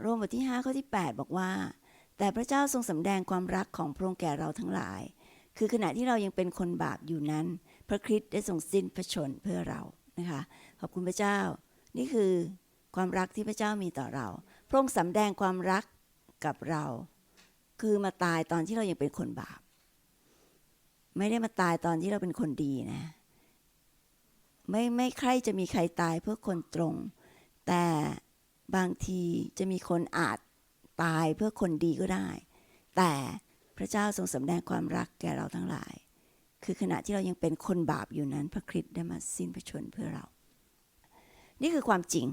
โรมบทที่5ข้อที่ 8 บอกว่า แต่พระเจ้าทรงสำแดงความรักของพระองค์แก่เราทั้งหลาย คือขณะที่เรายังเป็นคนบาปอยู่นั้น พระคริสต์ได้ทรงสิ้นพระชนเพื่อเรานะคะขอบคุณพระเจ้า นี่คือความรักที่พระเจ้ามีต่อเรา พระองค์สำแดงความรักกับเรา คือมาตายตอนที่เรายังเป็นคนบาป ไม่ได้มาตายตอนที่เราเป็นคนดีนะไม่ไม่ใครจะมีใครตายเพื่อคนตรง แต่ บางทีจะมีคนอาจตายเพื่อคนดีก็ได้ แต่พระเจ้าทรงสำแดงความรักแก่เราทั้งหลาย คือขณะที่เรายังเป็นคนบาปอยู่นั้นพระคริสต์ได้มาสิ้นพระชนเพื่อเรา นี่คือความจริง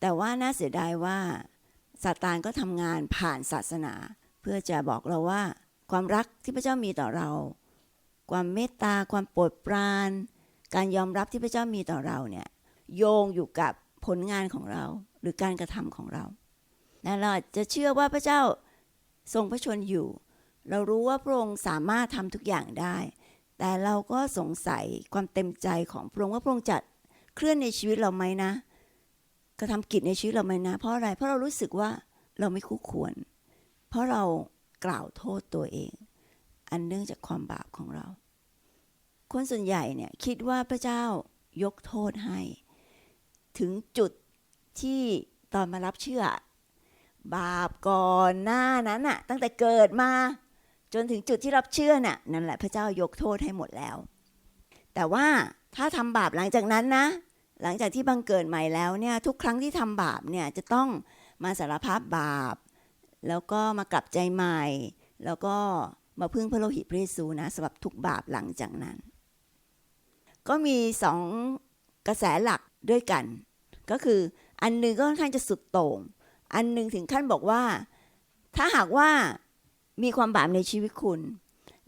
แต่ว่าน่าเสียดายว่าซาตานก็ทำงานผ่านศาสนา เพื่อจะบอกเราว่า ความรักที่พระเจ้ามีต่อเรา ความเมตตา ความโปรดปราน การยอมรับที่พระเจ้ามีต่อเราเนี่ยโยงอยู่กับ ลงานของเราหรือการกระทำของเราและเราจะเชื่อว่าพระเจ้าทรงพระชนอยู่ เรารู้ว่าพระองค์สามารถทำทุกอย่างได้ แต่เราก็สงสัยความเต็มใจของพระองค์ว่าพระองค์จะเคลื่อนในชีวิตเราไหมนะกระทำกิจในชีวิตเราไหมนะ เพราะอะไรเพราะเรารู้สึกว่าเราไม่คู่ควร เพราะเรากล่าวโทษตัวเอง อันเนื่องจากความบาปของเรา คนส่วนใหญ่เนี่ยคิดว่าพระเจ้ายกโทษให้ ถึงจุดที่ตอนมารับเชื่อ บาปก่อนหน้านั้นน่ะ ตั้งแต่เกิดมา จนถึงจุดที่รับเชื่อน่ะนั่นแหละพระเจ้ายกโทษให้หมดแล้ว แต่ว่าถ้าทำบาปหลังจากนั้นนะ หลังจากที่บังเกิดใหม่แล้วเนี่ยทุกครั้งที่ทำบาปเนี่ยจะต้องมาสารภาพบาป แล้วก็มากลับใจใหม่ แล้วก็มาพึ่งพระโลหิตพระเยซูนะสำหรับทุกบาปหลังจากนั้น ก็มีสองกระแสหลัก ด้วยกัน ก็คืออันหนึ่งก็ค่อนข้างจะสุดโต่ง อันหนึ่งถึงขั้นบอกว่า ถ้าหากว่ามีความบาปในชีวิตคุณ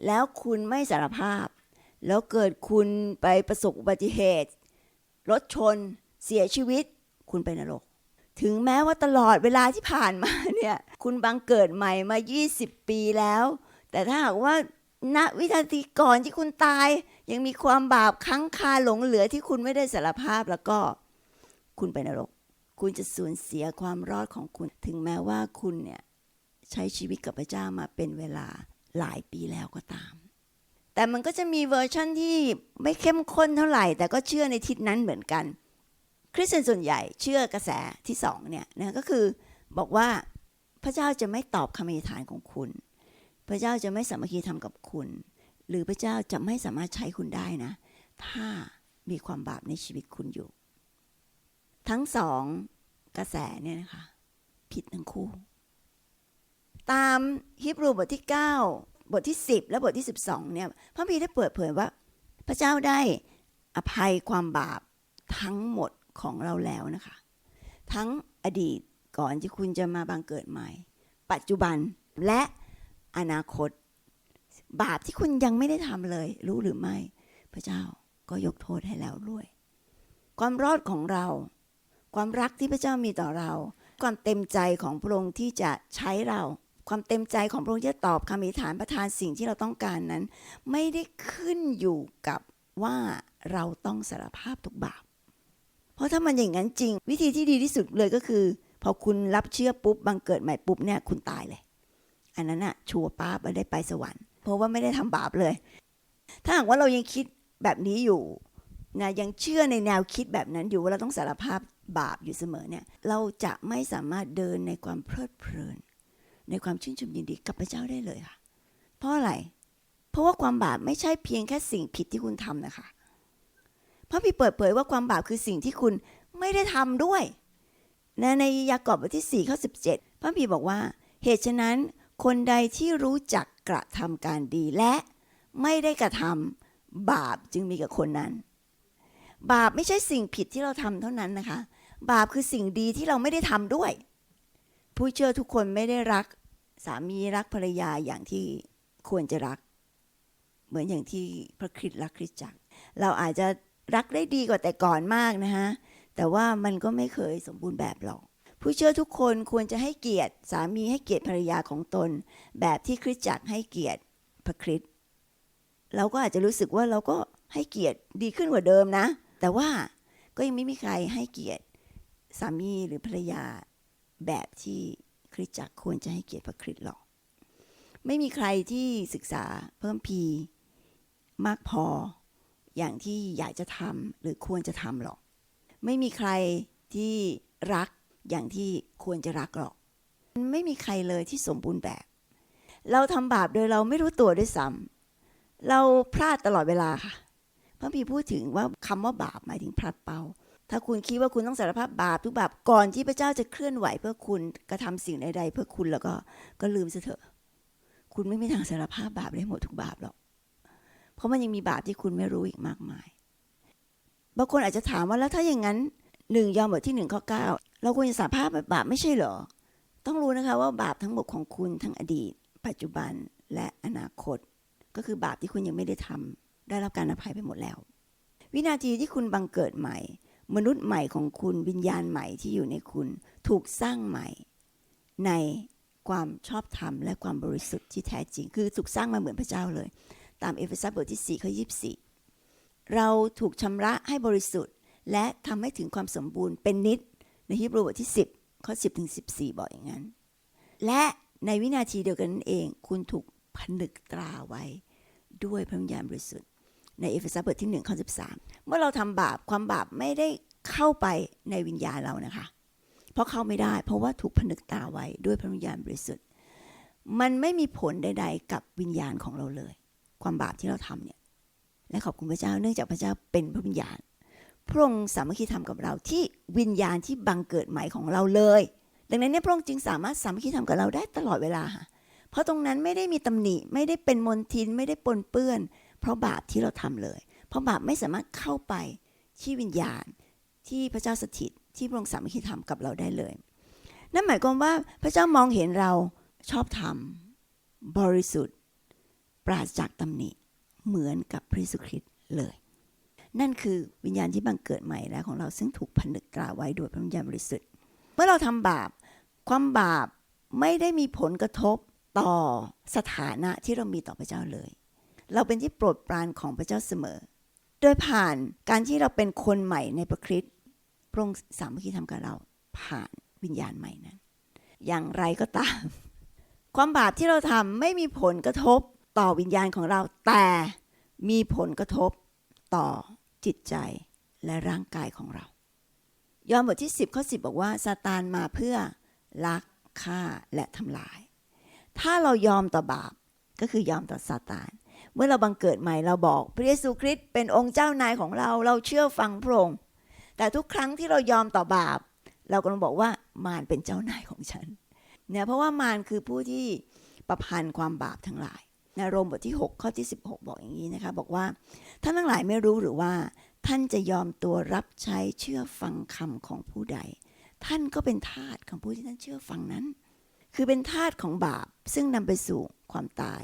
แล้วคุณไม่สารภาพ แล้วเกิดคุณไปประสบอุบัติเหตุ รถชน เสียชีวิต คุณไปนรก ถึงแม้ว่าตลอดเวลาที่ผ่านมาเนี่ย คุณบังเกิดใหม่มา 20 ปีแล้ว แต่ถ้าหากว่าณวินาทีก่อนที่คุณตาย ยังมีความบาปค้างคาหลงเหลือที่คุณไม่ได้สารภาพแล้วก็คุณไปนรก คุณจะสูญเสียความรอดของคุณ ถึงแม้ว่าคุณเนี่ยใช้ชีวิตกับพระเจ้ามาเป็นเวลาหลายปีแล้วก็ตาม แต่มันก็จะมีเวอร์ชั่นที่ไม่เข้มข้นเท่าไหร่ แต่ก็เชื่อในทิศนั้นเหมือนกัน คริสเตียนส่วนใหญ่เชื่อกระแสที่สองเนี่ยนะก็คือบอกว่าพระเจ้าจะไม่ตอบคำอธิษฐานของคุณ พระเจ้าจะไม่สามัคคีทำกับคุณ หรือพระเจ้าจะไม่สามารถใช้คุณได้นะ ถ้ามีความบาปในชีวิตคุณอยู่ ทั้งสองกระแสเนี่ยนะคะ ผิดทั้งคู่ ตามฮิบรูบทที่ 9 บทที่ 10 และบทที่ 12เนี่ยพระพีได้เปิดเผยว่า พระเจ้าได้อภัยความบาปทั้งหมดของเราแล้วนะคะ ทั้งอดีตก่อนที่คุณจะมาบังเกิดใหม่ ปัจจุบันและอนาคต บาปที่คุณยังไม่ได้ทำเลย รู้หรือไม่ พระเจ้าก็ยกโทษให้แล้วด้วย ความรอดของเรา ความรักที่พระเจ้ามีต่อเรา ความเต็มใจของพระองค์ที่จะใช้เรา ความเต็มใจของพระองค์ที่จะตอบคำอธิษฐานประทานสิ่งที่เราต้องการนั้น ไม่ได้ขึ้นอยู่กับว่าเราต้องสารภาพทุกบาป เพราะถ้ามันอย่างนั้นจริง วิธีที่ดีที่สุดเลยก็คือ พอคุณรับเชื่อปุ๊บบังเกิดใหม่ปุ๊บเนี่ยคุณตายเลย อันนั้นอะชัวร์ป้าไม่ได้ไปสวรรค์ เพราะว่าไม่ได้ทำบาปเลย ถ้าหากว่าเรายังคิดแบบนี้อยู่นะยังเชื่อในแนวคิดแบบนั้นอยู่ว่าเราต้องสารภาพบาปอยู่เสมอเนี่ยเราจะไม่สามารถเดินในความเพลิดเพลิน ในความชื่นชมยินดีกับพระเจ้าได้เลยค่ะ เพราะอะไร เพราะว่าความบาปไม่ใช่เพียงแค่สิ่งผิดที่คุณทำนะคะพระพี่เปิดเผยว่าความบาปคือสิ่งที่คุณไม่ได้ทำด้วยนะในยากอบบทที่4ข้อ17 พระพี่บอกว่า เหตุฉะนั้นคนใดที่รู้จัก กระทำการดีและไม่ได้กระทำบาปจึงมีกับคนนั้น บาปไม่ใช่สิ่งผิดที่เราทำเท่านั้นนะคะ บาปคือสิ่งดีที่เราไม่ได้ทำด้วย ผู้เชื่อทุกคนไม่ได้รักสามีรักภรรยาอย่างที่ควรจะรัก เหมือนอย่างที่พระคริสต์รักคริสตจักร เราอาจจะรักได้ดีกว่าแต่ก่อนมากนะคะแต่ว่ามันก็ไม่เคยสมบูรณ์แบบหรอก ผู้เชื่อทุกคนควรจะให้เกียรติสามีให้เกียรติภรรยาของตน แบบที่คริสตจักรให้เกียรติพระคริสต์เราก็อาจจะรู้สึกว่าเราก็ให้เกียรติดีขึ้นกว่าเดิมนะ แต่ว่าก็ยังไม่มีใครให้เกียรติสามีหรือภรรยาแบบที่คริสตจักรควรจะให้เกียรติพระคริสต์หรอก ไม่มีใครที่ศึกษาเพิ่มพีมากพออย่างที่อยากจะทำหรือควรจะทำหรอก ไม่มีใครที่รัก อย่างที่ควรจะรักหรอก ไม่มีใครเลยที่สมบูรณ์แบบ เราทำบาปโดยเราไม่รู้ตัวด้วยซ้ำเราพลาดตลอดเวลาค่ะพระพีพูดถึงว่าคำว่าบาปหมายถึงพลัดเป้าถ้าคุณคิดว่าคุณต้องสารภาพบาปทุกบาปก่อนที่พระเจ้าจะเคลื่อนไหวเพื่อคุณกระทำสิ่งใดๆเพื่อคุณแล้วก็ก็ลืมซะเถอะ คุณไม่มีทางสารภาพบาปได้หมดทุกบาปหรอก เพราะมันยังมีบาปที่คุณไม่รู้อีกมากมายบางคนอาจจะถามว่าแล้วถ้าอย่างนั้นหนึ่งยอห์นบทที่หนึ่งข้อเก้า เราควรจะสาภาพบาปไม่ใช่เหรอ ต้องรู้นะคะว่าบาปทั้งหมดของคุณทั้งอดีต ปัจจุบันและอนาคต ก็คือบาปที่คุณยังไม่ได้ทำได้รับการอภัยไปหมดแล้ว วินาทีที่คุณบังเกิดใหม่ มนุษย์ใหม่ของคุณวิญญาณใหม่ที่อยู่ในคุณ ถูกสร้างใหม่ ในความชอบธรรมและความบริสุทธิ์ที่แท้จริง คือถูกสร้างมาเหมือนพระเจ้าเลย ตามเอเฟซัสบทที่4ข้อ24 เราถูกชำระให้บริสุทธิ์ และทำให้ถึงความสมบูรณ์เป็นนิด ในฮิบรูบทที่ 10 ข้อ 10ถึง14 บอกอย่างนั้น และในวินาทีเดียวกันนั่นเอง คุณถูกผนึกตราไว้ด้วยพระวิญญาณบริสุทธิ์ในเอเฟซัสบทที่1ข้อ13 เมื่อเราทำบาปความบาปไม่ได้เข้าไปในวิญญาณเรานะคะ เพราะเข้าไม่ได้ เพราะว่าถูกผนึกตาไว้ด้วยพระวิญญาณบริสุทธิ์ มันไม่มีผลใด ๆ กับวิญญาณของเราเลย ความบาปที่เราทำเนี่ย และขอบคุณพระเจ้าเนื่องจากพระเจ้าเป็นพระวิญญาณ พระองค์สามัคคีธรรมกับเราที่วิญญาณที่บังเกิดใหม่ของเราเลย ดังนั้นเนี่ยพระองค์จึงสามารถสามัคคีธรรมกับเราได้ตลอดเวลาค่ะเพราะตรงนั้นไม่ได้มีตำหนิไม่ได้เป็นมลทินไม่ได้ปนเปื้อน เพราะบาปที่เราทำเลย เพราะบาปไม่สามารถเข้าไปที่วิญญาณที่พระเจ้าสถิตที่พระองค์สามัคคีธรรมกับเราได้เลย นั่นหมายความว่าพระเจ้ามองเห็นเราชอบธรรมบริสุทธิ์ ปราศจากตำหนิเหมือนกับพระเยซูคริสต์เลย นั่นคือวิญญาณที่บังเกิดใหม่แล้วของเราซึ่งถูกผนึกตราไว้โดยพระวิญญาณบริสุทธิ์ เมื่อเราทำบาป ความบาปไม่ได้มีผลกระทบต่อสถานะที่เรามีต่อพระเจ้าเลย เราเป็นที่โปรดปรานของพระเจ้าเสมอ โดยผ่านการที่เราเป็นคนใหม่ในพระคริสต์พระองค์สามัคคีทำกับเราผ่านวิญญาณใหม่นั้น อย่างไรก็ตาม ความบาปที่เราทำไม่มีผลกระทบต่อวิญญาณของเราแต่มีผลกระทบต่อ จิตใจและร่างกายของเรา ยอห์นบทที่ 10ข้อ10 บอกว่าซาตานมาเพื่อลักฆ่าและทำลาย ถ้าเรายอมต่อบาปก็คือยอมต่อซาตาน เมื่อเราบังเกิดใหม่เราบอกพระเยซูคริสต์เป็นองค์เจ้านายของเราเราเชื่อฟังพระองค์แต่ทุกครั้งที่เรายอมต่อบาป เรากำลังบอกว่ามารเป็นเจ้านายของฉันเนี่ยเพราะว่ามารคือผู้ที่ประพันธ์ความบาปทั้งหลาย ในโรมบทที่ 6 ข้อที่ 16 บอกอย่างนี้นะคะ บอกว่าท่านทั้งหลายไม่รู้หรือว่า ท่านจะยอมตัวรับใช้เชื่อฟังคำของผู้ใด ท่านก็เป็นทาสของผู้ที่ท่านเชื่อฟังนั้น คือเป็นทาสของบาป ซึ่งนำไปสู่ความตาย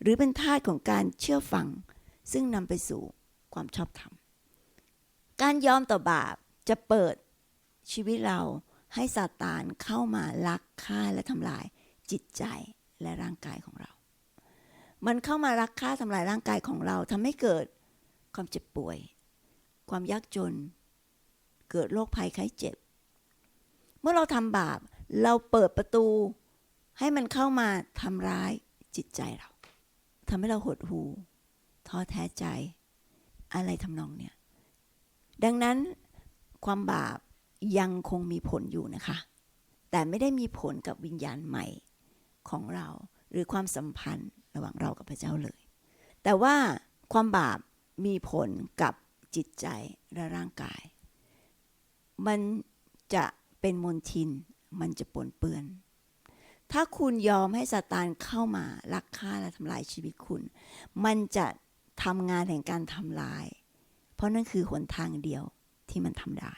หรือเป็นทาสของการเชื่อฟัง ซึ่งนำไปสู่ความชอบธรรมการยอมต่อบาปจะเปิดชีวิตเราให้ซาตานเข้ามาลักฆ่าและทำลายจิตใจและร่างกายของเรา มันเข้ามาลักฆ่าทำลายร่างกายของเราทำให้เกิดความเจ็บป่วย ความยากจน เกิดโรคภัยไข้เจ็บ เมื่อเราทำบาป เราเปิดประตู ให้มันเข้ามาทำร้ายจิตใจเราทำให้เราหดหูท้อแท้ใจ อะไรทำนองเนี่ย ดังนั้นความบาปยังคงมีผลอยู่นะคะ แต่ไม่ได้มีผลกับวิญญาณใหม่ของเราหรือความสัมพันธ์ ระหว่างเรากับพระเจ้าเลย แต่ว่าความบาปมีผลกับจิตใจและร่างกาย มันจะเป็นมลทิน มันจะปนเปื้อน ถ้าคุณยอมให้ซาตานเข้ามาลักฆ่าและทำลายชีวิตคุณ มันจะทำงานแห่งการทำลาย เพราะนั่นคือหนทางเดียวที่มันทำได้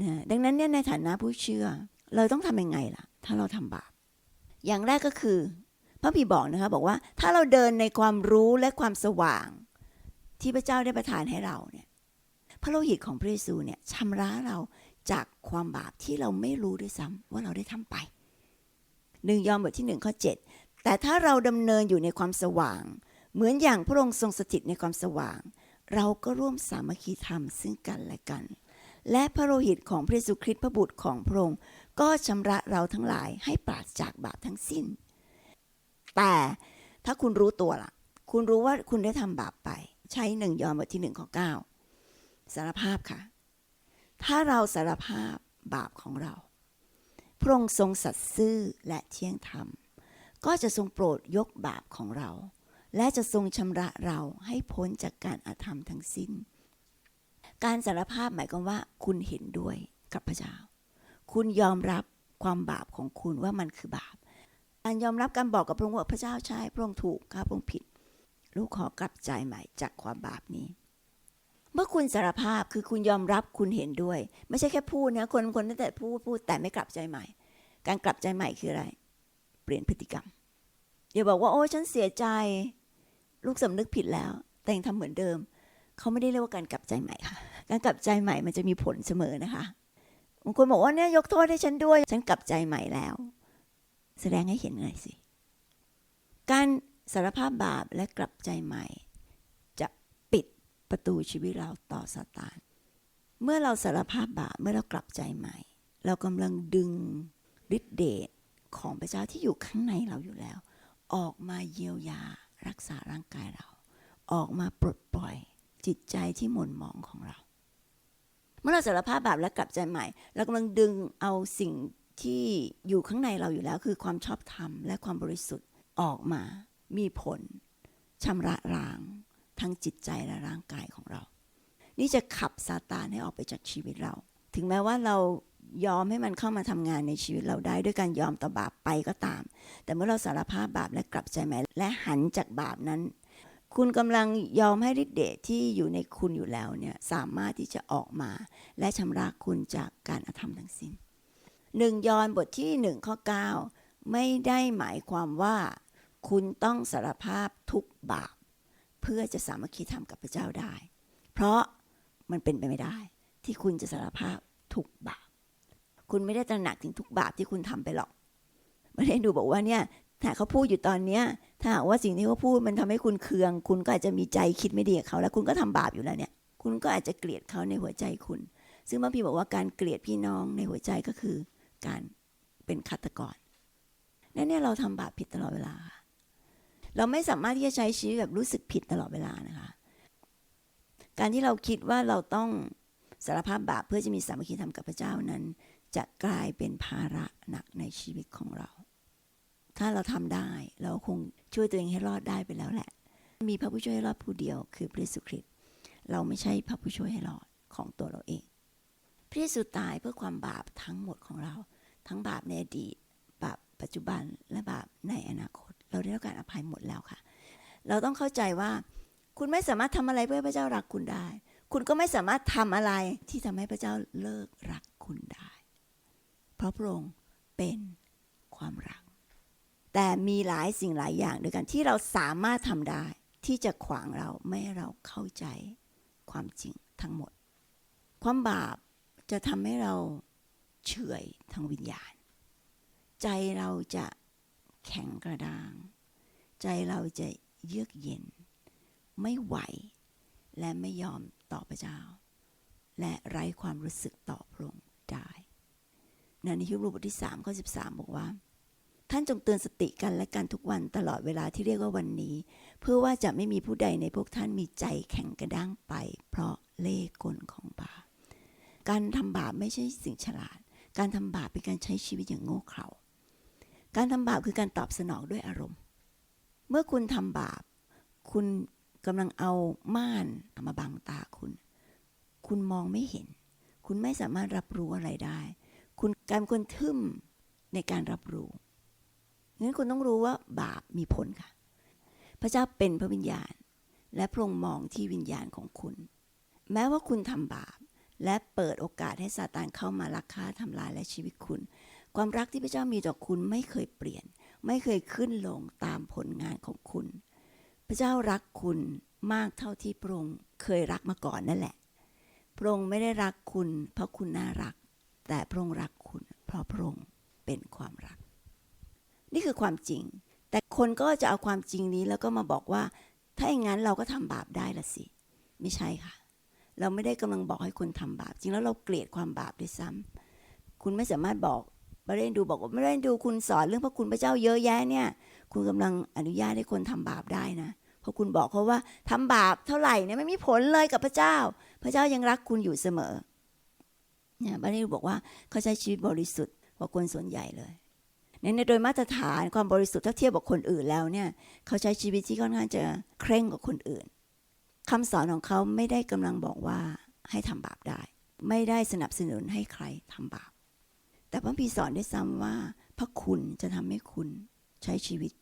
นะดังนั้นเนี่ยในฐานะผู้เชื่อ เราต้องทำยังไงล่ะ ถ้าเราทำบาป อย่างแรกก็คือ พระพีบอกนะคะบอกว่าถ้าเราเดินในความรู้และความสว่าง ที่พระเจ้าได้ประทานให้เราเนี่ยพระโลหิตของพระเยซูเนี่ยชำระเราจากความบาปที่เราไม่รู้ด้วยซ้ำว่าเราได้ทำไปหนึ่งยอห์นบทที่หนึ่งข้อเจ็ดแต่ถ้าเราดำเนินอยู่ในความสว่าง เหมือนอย่างพระองค์ทรงสถิตในความสว่าง เราก็ร่วมสามัคคีธรรมซึ่งกันและกัน และพระโลหิตของพระเยซูคริสต์พระบุตรของพระองค์ก็ชำระเราทั้งหลายให้ปราศจากบาปทั้งสิ้น แต่ถ้าคุณรู้ตัวล่ะ คุณรู้ว่าคุณได้ทำบาปไป ใช้หนึ่งยอห์นบทที่หนึ่งข้อเก้าสารภาพค่ะ ถ้าเราสารภาพบาปของเรา พระองค์ทรงสัตย์ซื่อและเที่ยงธรรม ก็จะทรงโปรดยกบาปของเรา และจะทรงชำระเราให้พ้นจากการอาธรรมทั้งสิ้น การสารภาพหมายความว่า คุณเห็นด้วยกับพระเจ้า คุณยอมรับความบาปของคุณว่ามันคือบาป การยอมรับการบอกกับพระองค์ว่าพระเจ้าใช่พระองค์ถูกข้าพระองค์ผิด ลูกขอกลับใจใหม่จากความบาปนี้ เมื่อคุณสารภาพคือคุณยอมรับคุณเห็นด้วย ไม่ใช่แค่พูดนะคนคนตั้งแต่พูดพูดแต่ไม่กลับใจใหม่ การกลับใจใหม่คืออะไร เปลี่ยนพฤติกรรมอย่าบอกว่าโอ้ฉันเสียใจ ลูกสำนึกผิดแล้ว แต่ยังทำเหมือนเดิมเขาไม่ได้เรียกว่าการกลับใจใหม่ค่ะ การกลับใจใหม่มันจะมีผลเสมอนะคะบางคนบอกว่าเนี่ยยกโทษให้ฉันด้วย ฉันกลับใจใหม่แล้ว แสดงให้เห็นหน่อยสิ การสารภาพบาปและกลับใจใหม่ จะปิดประตูชีวิตเราต่อซาตาน เมื่อเราสารภาพบาปเมื่อเรากลับใจใหม่ เรากำลังดึงฤทธิเดชของพระเจ้าที่อยู่ข้างในเราอยู่แล้ว ออกมาเยียวยารักษาร่างกายเรา ออกมาปลดปล่อยจิตใจที่หม่นหมองของเรา เมื่อเราสารภาพบาปและกลับใจใหม่ เรากำลังดึงเอาสิ่ง ที่อยู่ข้างในเราอยู่แล้วคือความชอบธรรมและความบริสุทธิ์ออกมา มีผลชำระล้างทั้งจิตใจและร่างกายของเรา นี่จะขับซาตานให้ออกไปจากชีวิตเรา ถึงแม้ว่าเรายอมให้มันเข้ามาทำงานในชีวิตเราได้ด้วยการยอมต่อบาปไปก็ตาม แต่เมื่อเราสารภาพบาปและกลับใจใหม่และหันจากบาปนั้น คุณกำลังยอมให้ฤทธิ์เดชที่อยู่ในคุณอยู่แล้วเนี่ยสามารถที่จะออกมา และชำระคุณจากการอธรรมทั้งสิ้น หนึ่งยอนบทที่หนึ่งข้อ 9 ไม่ได้หมายความว่า คุณต้องสารภาพทุกบาป เพื่อจะสามัคคีธรรมกับพระเจ้าได้ เพราะมันเป็นไปไม่ได้ ที่คุณจะสารภาพทุกบาป คุณไม่ได้ตระหนักถึงทุกบาปที่คุณทำไปหรอกไม่ได้ดูบอกว่าเนี่ยถ้าเขาพูดอยู่ตอนเนี้ยถ้าหาว่าสิ่งที่เขาพูดมันทำให้คุณเคือง คุณก็อาจจะมีใจคิดไม่ดีกับเขา แล้วคุณก็ทำบาปอยู่แล้วเนี่ย คุณก็อาจจะเกลียดเขาในหัวใจคุณ ซึ่งบางพี่บอกว่าการเกลียดพี่น้องในหัวใจก็คือ การเป็นฆาตกรนั่นเนี่ยเราทำบาปผิดตลอดเวลาค่ะเราไม่สามารถที่จะใช้ชีวิตแบบรู้สึกผิดตลอดเวลานะคะ การที่เราคิดว่าเราต้องสารภาพบาปเพื่อจะมีสามัคคีธรรมกับพระเจ้านั้น จะกลายเป็นภาระหนักในชีวิตของเรา ถ้าเราทำได้เราคงช่วยตัวเองให้รอดได้ไปแล้วแหละ มีพระผู้ช่วยให้รอดผู้เดียว คือพระเยซูคริสต์เราไม่ใช่พระผู้ช่วยให้รอดของตัวเราเองพระเยซูตายเพื่อความบาปทั้งหมดของเรา ทั้งบาปในอดีตบาปปัจจุบันและบาปในอนาคต เราได้รับการอภัยหมดแล้วค่ะ เราต้องเข้าใจว่า คุณไม่สามารถทำอะไรเพื่อพระเจ้ารักคุณได้ คุณก็ไม่สามารถทำอะไรที่ทำให้พระเจ้าเลิกรักคุณได้ เพราะพระองค์เป็นความรัก แต่มีหลายสิ่งหลายอย่างด้วยกันที่เราสามารถทำได้ที่จะขวางเราไม่ให้เราเข้าใจความจริงทั้งหมด ความบาปจะทำให้เรา เฉื่อยทางวิญญาณ ใจเราจะแข็งกระด้าง ใจเราจะเยือกเย็น ไม่ไหว และไม่ยอมต่อพระเจ้า และไร้ความรู้สึกต่อพระองค์ได้ในฮิบรูบทที่3ข้อ13 บอกว่า ท่านจงเตือนสติกันและกันทุกวันตลอดเวลาที่เรียกว่าวันนี้ เพื่อว่าจะไม่มีผู้ใดในพวกท่านมีใจแข็งกระด้างไป เพราะเล่กลของบาปการทำบาปไม่ใช่สิ่งฉลาด การทำบาปเป็นการใช้ชีวิตอย่างโง่เขลาการทำบาปคือการตอบสนองด้วยอารมณ์ เมื่อคุณทำบาป คุณกำลังเอาม่านมาบังตาคุณ คุณมองไม่เห็น คุณไม่สามารถรับรู้อะไรได้ คุณกลายเป็นคนทึ่มในการรับรู้งั้นคุณต้องรู้ว่าบาปมีผลค่ะ พระเจ้าเป็นพระวิญญาณ และพระองค์มองที่วิญญาณของคุณ แม้ว่าคุณทำบาป และเปิดโอกาสให้ซาตานเข้ามาลักฆ่าทำลายและชีวิตคุณ ความรักที่พระเจ้ามีต่อคุณไม่เคยเปลี่ยน ไม่เคยขึ้นลงตามผลงานของคุณ พระเจ้ารักคุณมากเท่าที่พระองค์เคยรักมาก่อนนั่นแหละ พระองค์ไม่ได้รักคุณ เพราะคุณน่ารัก แต่พระองค์รักคุณ เพราะพระองค์เป็นความรัก นี่คือความจริง แต่คนก็จะเอาความจริงนี้แล้วก็มาบอกว่า ถ้าอย่างนั้นเราก็ทำบาปได้ละสิ ไม่ใช่ค่ะ เราไม่ได้กำลังบอกให้คนทำบาป จริงแล้วเราเกลียดความบาปด้วยซ้ำคุณไม่สามารถบอกไม่ได้ดูบอกว่าไม่ได้ดูคุณสอนเรื่องพระคุณพระเจ้าเยอะแยะเนี่ย คุณกำลังอนุญาตให้คนทำบาปได้นะเพราะคุณบอกเขาว่าทำบาปเท่าไหร่เนี่ยไม่มีผลเลยกับพระเจ้า พระเจ้ายังรักคุณอยู่เสมอเนี่ยบาได้บอกว่าเขาใช้ชีวิตบริสุทธิ์กว่าคนส่วนใหญ่เลยเนี่ยในโดยมาตรฐานความบริสุทธิ์ถ้าเทียบกับคนอื่นแล้วเนี่ย เขาใช้ชีวิตที่ค่อนข้างจะเคร่งกว่าคนอื่น คำสอนของเขาไม่ได้กำลังบอกว่าให้ทำบาปได้ ไม่ได้สนับสนุนให้ใครทำบาป แต่พระพีสอนได้ซ้ำว่า พระคุณจะทำให้คุณใช้ชีวิต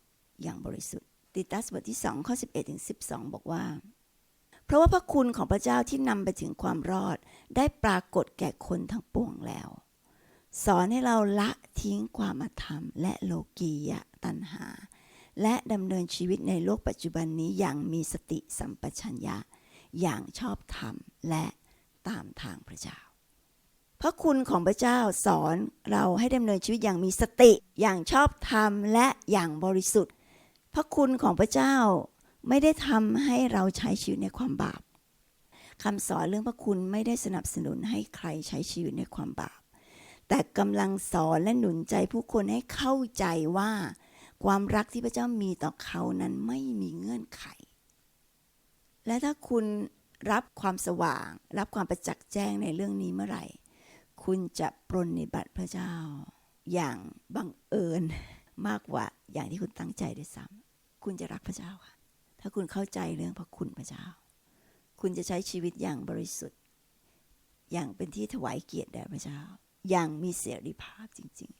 อย่างบริสุทธิ์ ติตัสบทที่2ข้อ11ถึง12 บอกว่า เพราะว่าพระคุณของพระเจ้าที่นำไปถึงความรอด ได้ปรากฏแก่คนทั้งปวงแล้ว สอนให้เราละทิ้งความอธรรม และโลกียะตัณหา และดำเนินชีวิตในโลกปัจจุบันนี้อย่างมีสติสัมปชัญญะ อย่างชอบธรรมและตามทางพระเจ้า พระคุณของพระเจ้าสอนเราให้ดำเนินชีวิตอย่างมีสติ อย่างชอบธรรมและอย่างบริสุทธิ์ พระคุณของพระเจ้าไม่ได้ทำให้เราใช้ชีวิตในความบาปคำสอนเรื่องพระคุณไม่ได้สนับสนุนให้ใครใช้ชีวิตในความบาป แต่กำลังสอนและหนุนใจผู้คนให้เข้าใจว่า ความรักที่พระเจ้ามีต่อเขานั้นไม่มีเงื่อนไข และถ้าคุณรับความสว่าง รับความประจักษ์แจ้งในเรื่องนี้เมื่อไหร่ คุณจะปรนนิบัติพระเจ้า อย่างบังเอิญมากกว่าอย่างที่คุณตั้งใจด้วยซ้ำคุณจะรักพระเจ้าค่ะ ถ้าคุณเข้าใจเรื่องพระคุณพระเจ้า คุณจะใช้ชีวิตอย่างบริสุทธิ์ อย่างเป็นที่ถวายเกียรติแด่พระเจ้า อย่างมีเสรีภาพจริงๆ